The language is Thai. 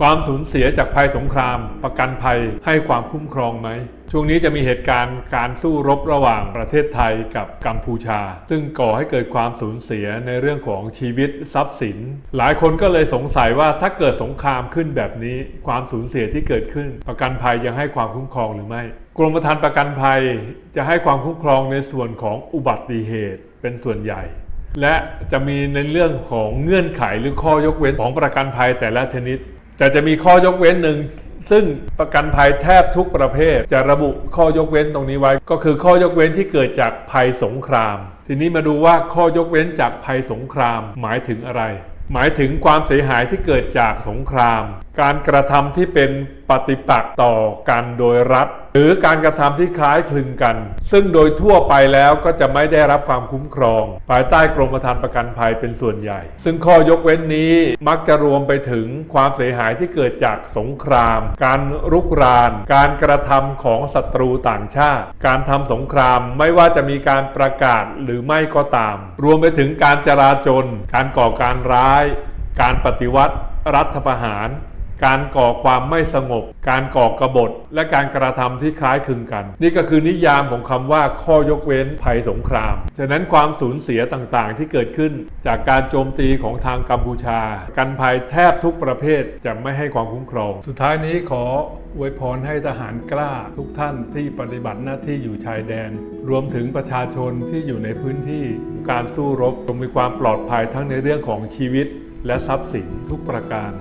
ความสูญเสียจากภัยสงคราม ประกันภัยให้ความคุ้มครองไหม ช่วงนี้จะมีเหตุการณ์การสู้รบระหว่างประเทศไทยกับกัมพูชา ซึ่งก่อให้เกิดความสูญเสียในเรื่องของชีวิตทรัพย์สิน หลายคนก็เลยสงสัยว่าถ้าเกิดสงครามขึ้นแบบนี้ ความสูญเสียที่เกิดขึ้น ประกันภัยยังให้ความคุ้มครองหรือไม่ กรมธรรม์ประกันภัยจะให้ความคุ้มครองในส่วนของอุบัติเหตุเป็นส่วนใหญ่และจะมีในเรื่องของเงื่อนไขหรือข้อยกเว้นของประกันภัยแต่ละชนิด แต่จะมีข้อยกเว้นหนึ่งซึ่งประกันภัยแทบทุกประเภท จะระบุข้อยกเว้นตรงนี้ไว้ ก็คือข้อยกเว้นที่เกิดจากภัยสงคราม ทีนี้มาดูว่าข้อยกเว้นจากภัยสงครามหมายถึงอะไร หมายถึงความเสียหายที่เกิดจากสงคราม การกระทำที่เป็นปฏิปักษ์ต่อกันโดยรัฐ หรือการกระทำที่คล้ายคลึงกัน ซึ่งโดยทั่วไปแล้วก็จะไม่ได้รับความคุ้มครอง ภายใต้กรมธรรม์ประกันภัยเป็นส่วนใหญ่ ซึ่งข้อยกเว้นนี้มักจะรวมไปถึงความเสียหายที่เกิดจากสงคราม การรุกราน การกระทำของศัตรูต่างชาติ การทำสงครามไม่ว่าจะมีการประกาศหรือไม่ก็ตาม รวมไปถึงการจราจน การก่อการร้ายการปฏิวัติรัฐประหาร การก่อความไม่สงบ การก่อกบฏ และการกระทำที่คล้ายคลึงกัน นี่ก็คือนิยามของคำว่าข้อยกเว้นภัยสงคราม ฉะนั้นความสูญเสียต่างๆ ที่เกิดขึ้น จากการโจมตีของทางกัมพูชา กันภัยแทบทุกประเภทจะไม่ให้ความคุ้มครอง สุดท้ายนี้ขออวยพรให้ทหารกล้าทุกท่านที่ปฏิบัติหน้าที่อยู่ชายแดน รวมถึงประชาชนที่อยู่ในพื้นที่การสู้รบจงมีความปลอดภัยทั้งในเรื่องของชีวิต และทรัพย์สินทุกประการ